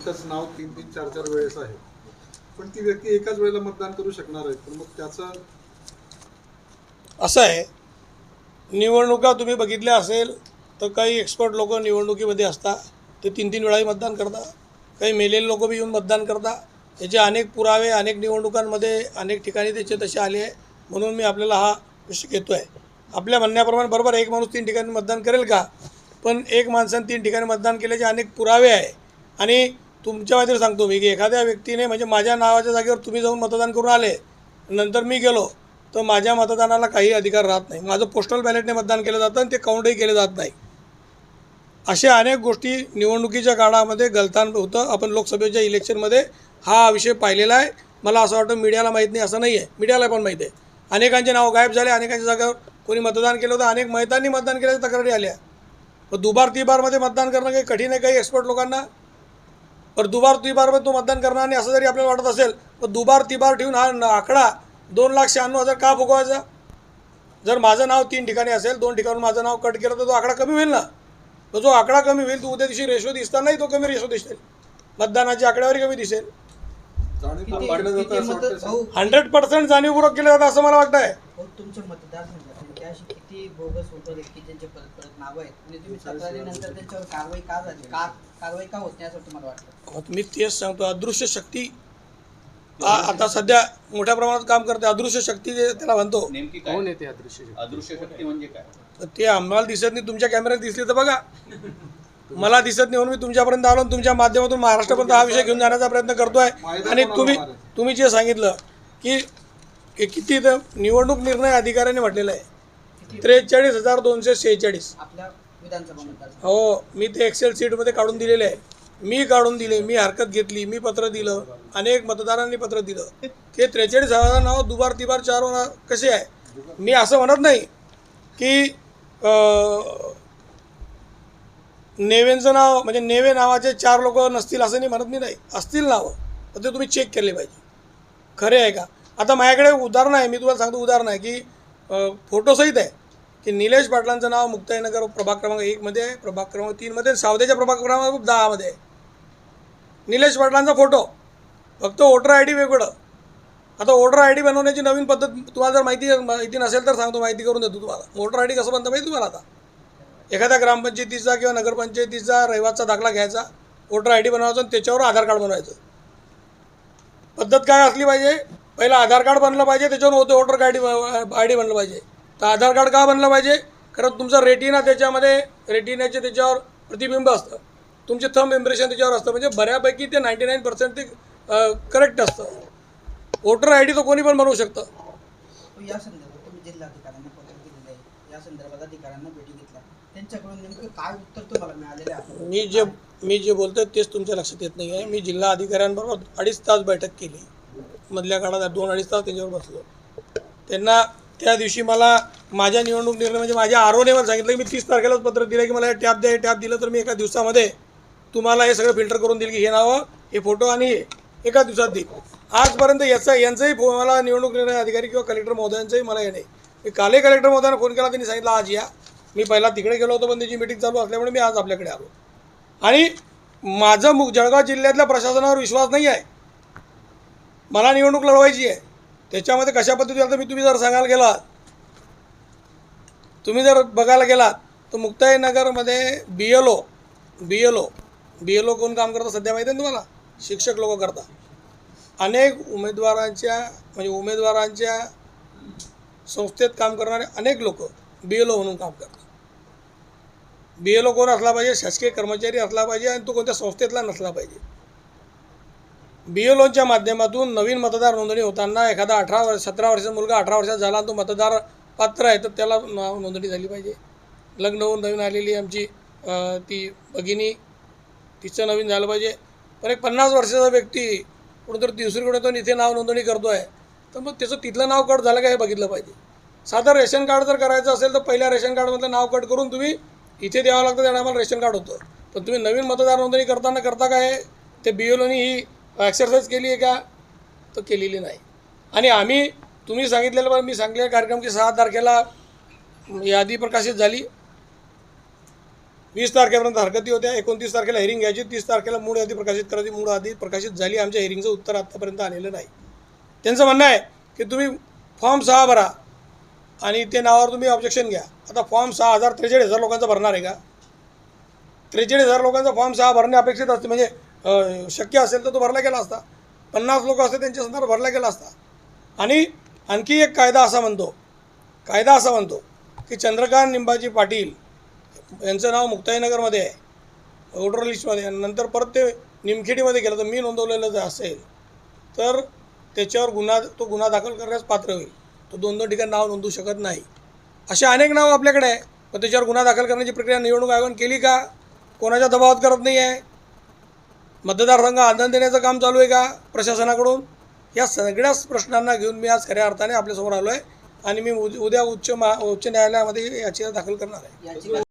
एकच नाव तीन तीन चार चार वेळेस आहे. पण ती व्यक्ती एकाच वेळेला मतदान करू शकणार आहे. पण मग त्याचं असं आहे. निवडणुका तुम्ही बघितल्या असेल तर काही एक्सपर्ट लोक निवडणुकीमध्ये असतात ते तीन तीन वेळाही मतदान करतात काही मेलेले लोक बी येऊन मतदान करतात याचे अनेक पुरावे अनेक निवडणुकांमध्ये अनेक ठिकाणी त्याचे तसे आले आहे. म्हणून मी आपल्याला हा विषय घेतो आहे आपल्या म्हणण्याप्रमाणे बरोबर एक माणूस तीन ठिकाणी मतदान करेल का? पण एक माणसाने तीन ठिकाणी मतदान केल्याचे अनेक पुरावे आहे. आणि तुमच्या माहिती सांगतो मी की एखाद्या व्यक्तीने म्हणजे माझ्या नावाच्या जागेवर तुम्ही जाऊन मतदान करून आले नंतर मी गेलो तर माझ्या मतदानाला काही अधिकार राहत नाही. माझं पोस्टल बॅलेटने मतदान केलं जातं आणि ते काउंटही केले जात नाही. अशा अनेक गोष्टी निवडणुकीच्या काळामध्ये गलतान होतं. आपण लोकसभेच्या इलेक्शनमध्ये हा विषय पाहिलेला आहे. मला असं वाटतं मीडियाला माहीत नाही असं नाही आहे मीडियाला पण माहीत आहे. अनेकांचे नाव गायब झाले अनेकांच्या जागेवर कोणी मतदान केलं होतं अनेक महितांनी मतदान केल्याच्या तक्रारी आल्या. दुबार तिबारमध्ये मतदान करणं काही कठीण आहे काही एक्सपर्ट लोकांना? पण दुबार तिबारमध्ये तो मतदान करणार नाही असं जरी आपल्याला वाटत असेल तर दुबार तिबार ठेवून हा न- आकडा दोन लाख शहाण्णव हजार का फुगवायचा जर माझं नाव तीन ठिकाणी असेल दोन ठिकाणून माझं नाव कट केलं तर तो आकडा कमी होईल ना? तो जो आकडा कमी होईल तो उद्या दिवशी रेशो दिसतानाही तो कमी रेशो दिसेल मतदानाची आकडेवारी कमी दिसेल. हंड्रेड पर्सेंट जाणीवपूर्वक केलं जातं असं मला वाटतं आहे अशी किती बोगस की त्यांचे परत परत नावं आहेत. आणि तुम्ही तक्रारीनंतर त्यांच्यावर कारवाई का झाली? का कारवाई का होत नाही असं तुम्हाला वाटतं? मी तेच सांगतो अदृश्य शक्ती. आ- आता सध्या मोठ्या प्रमाणात काम करते अदृश्य शक्ती जे त्याला म्हणतो. नेमकी काय? कोण येते अदृश्य शक्ती? अदृश्य शक्ती म्हणजे काय? ते आम्हाला दिसत नाही तुमच्या कॅमेऱ्यात दिसली तर बघा. मला दिसत नाही म्हणून मी तुमच्यापर्यंत आलो आणि तुमच्या माध्यमातून महाराष्ट्रापर्यंत हा विषय घेऊन जाण्याचा प्रयत्न करतोय. आणि तुम्ही तुम्ही जे सांगितलं की की किती तर निवडणूक निर्णय अधिकाऱ्याने म्हटलेलं आहे. त्रेचाळीस हजार दोनशे शेहेचाळीस. हो मी ते एक्सेल सीटमध्ये काढून दिलेले आहे. मी काढून दिले मी हरकत घेतली मी पत्र दिलं अनेक मतदारांनी पत्र दिलं. ते त्रेचाळीस हजार नाव दुबार तिबार चार होणार कसे आहे? मी असं म्हणत नाही की नेवेंचं नाव म्हणजे नेवे नावाचे चार लोक नसतील असं नाही म्हणत मी नाही. असतील नावं पण ते तुम्ही चेक केले पाहिजे. खरे आहे का? आता माझ्याकडे उदाहरण आहे मी तुम्हाला सांगतो उदाहरण आहे की फोटोसहित आहे. की निलेश पाटलांचं नाव मुक्ताईनगर प्रभाग क्रमांक एकमध्ये आहे प्रभाग क्रमांक तीनमध्ये सावदेच्या प्रभाग क्रमांक दहामध्ये आहे. निलेश पाटलांचा फोटो. फक्त वोटर आय डी वेगळं आता वोटर आय डी बनवण्याची नवीन पद्धत तुम्हाला जर माहिती माहिती नसेल तर सांगतो माहिती करून देतो तुम्हाला. वोटर आय डी कसं बनतं माहिती तुम्हाला आता? एखाद्या ग्रामपंचायतीचा किंवा नगरपंचायतीचा रहिवाचा दाखला घ्यायचा वोटर आय डी बनवायचा आणि त्याच्यावर आधार कार्ड बनवायचं. पद्धत काय असली पाहिजे? पहिलं आधार कार्ड बनलं पाहिजे त्याच्यावर होतं voter I D I D बनलं पाहिजे. तर आधार कार्ड का बनलं पाहिजे? कारण तुमचा रेटिना त्याच्यामध्ये रेटिनाचे त्याच्यावर प्रतिबिंब असतं. तुमचे थंब इम्प्रेशन त्याच्यावर असतं. म्हणजे बऱ्यापैकी ते नाईंटी नाईन पर्सेंट ते करेक्ट असतं. वोटर आय डी तर कोणी पण बनवू शकतं. तर या संदर्भात तुम्ही जिल्हाधिकाऱ्यांना पत्र दिलेलं आहे. या संदर्भात अधिकाऱ्यांना भेटी घेतल्या. त्यांच्याकडून नेमकं काय उत्तर तुम्हाला मिळालेलं आहे? मी जे मी जे बोलतोय तेच तुमच्या लक्षात येत नाही आहे मी जिल्हा अधिकाऱ्यांबरोबर अडीच तास बैठक केली. मधल्या काळात दोन अडीच तास त्यांच्यावर बसलो. त्यांना त्या दिवशी मला माझ्या निवडणूक निर्णय म्हणजे माझ्या आरोनेवर सांगितलं की मी तीस तारखेलाच पत्र दिलं की मला हे टॅप द्या हे टॅप दिलं तर मी एका दिवसामध्ये तुम्हाला हे सगळं फिल्टर करून देईल की हे नावं हे फोटो आणि हे एका दिवसात देईल आजपर्यंत याचा यांचंही फो मला निवडणूक निर्णय अधिकारी किंवा कलेक्टर महोदयांचंही मला हे नाही. मी कालही कलेक्टर महोदयांना फोन केला त्यांनी सांगितलं आज या. मी पहिला तिकडे गेलो होतो पण त्याची मिटिंग चालू असल्यामुळे मी आज आपल्याकडे आलो. आणि माझं मुख जळगाव जिल्ह्यातल्या प्रशासनावर विश्वास नाही आहे. मला निवडणूक लढवायची आहे. त्याच्यामध्ये कशा पद्धतीने आता मी तुम्ही जर सांगायला गेलात तुम्ही जर बघायला गेलात तर मुक्ताईनगरमध्ये B L O B L O B L O कोण काम करतं सध्या माहिती आहे तुम्हाला? शिक्षक लोक करता अनेक उमेदवारांच्या म्हणजे उमेदवारांच्या संस्थेत काम करणारे अनेक लोक बी एल ओ म्हणून काम करतात. बी एल ओ कोण असला पाहिजे? शासकीय कर्मचारी असला पाहिजे आणि तो कोणत्या संस्थेतला नसला पाहिजे. बी माध्यमातून नवीन मतदार नोंदणी होताना एखादा अठरा वर्ष सतरा वर्षाचा मुलगा अठरा वर्षाचा झाला तो मतदार पात्र आहे तर त्याला नाव नोंदणी झाली पाहिजे. लग्न होऊन नवीन आलेली आमची ती भगिनी तिचं नवीन झालं पाहिजे. पण एक पन्नास वर्षाचा व्यक्ती कुठंतरी दुसरीकडे तो इथे नाव नोंदणी करतो आहे तर मग त्याचं तिथलं नाव कट झालं का हे बघितलं पाहिजे. साधं रेशन कार्ड जर करायचं असेल तर पहिल्या रेशन कार्डमधलं नाव कट करून तुम्ही इथे द्यावं लागतं त्या आम्हाला रेशन कार्ड होतं. पण तुम्ही नवीन मतदार नोंदणी करताना करता काय? ते बी ही एक्सरसाइज केली आहे का? तर केलेली नाही. आणि आम्ही तुम्ही सांगितलेलं पण मी सांगितलेला कार्यक्रम की सहा तारखेला यादी प्रकाशित झाली. वीस तारखेपर्यंत हरकती होत्या. एकोणतीस तारखेला हेरिंग घ्यायची. तीस तारखेला मूळ यादी प्रकाशित करायची. मूळ यादी प्रकाशित झाली. आमच्या हेरिंगचं उत्तर आत्तापर्यंत आलेलं नाही. त्यांचं म्हणणं आहे की तुम्ही फॉर्म सहा भरा आणि ते नावावर तुम्ही ऑब्जेक्शन घ्या. आता फॉर्म सहा हजार त्रेचाळीस हजार लोकांचा भरणार आहे का? त्रेचाळीस हजार लोकांचा फॉर्म सहा भरणे अपेक्षित असते. म्हणजे शक्य असेल तर तो भरला गेला असता. पन्नास लोक असते त्यांच्या संदर्भात भरला गेला असता. आणि आणखी एक कायदा असा म्हणतो कायदा असा म्हणतो की चंद्रकांत निंबाजी पाटील यांचं नाव मुक्ताईनगरमध्ये आहे. वोटर लिस्टमध्ये नंतर परत ते निमखेडीमध्ये गेलं तर मी नोंदवलेलं जर असेल तर त्याच्यावर गुन्हा तो गुन्हा दाखल करण्यास पात्र होईल. तो दोन दोन ठिकाणी नाव नोंदवू शकत नाही. असे अनेक नावं आपल्याकडे आहे. पण त्याच्यावर गुन्हा दाखल करण्याची प्रक्रिया निवडणूक आयोगाने केली का? कोणाच्या दबावात करत नाही आहे मतदारसंघ आनंद देण्याचं काम चालू आहे का प्रशासनाकडून? या सगळ्याच प्रश्नांना घेऊन मी आज खऱ्या अर्थाने आपल्यासमोर आलो आहे आणि मी उद्या उच्च मा उच्च न्यायालयामध्ये याचिका दाखल करणार आहे.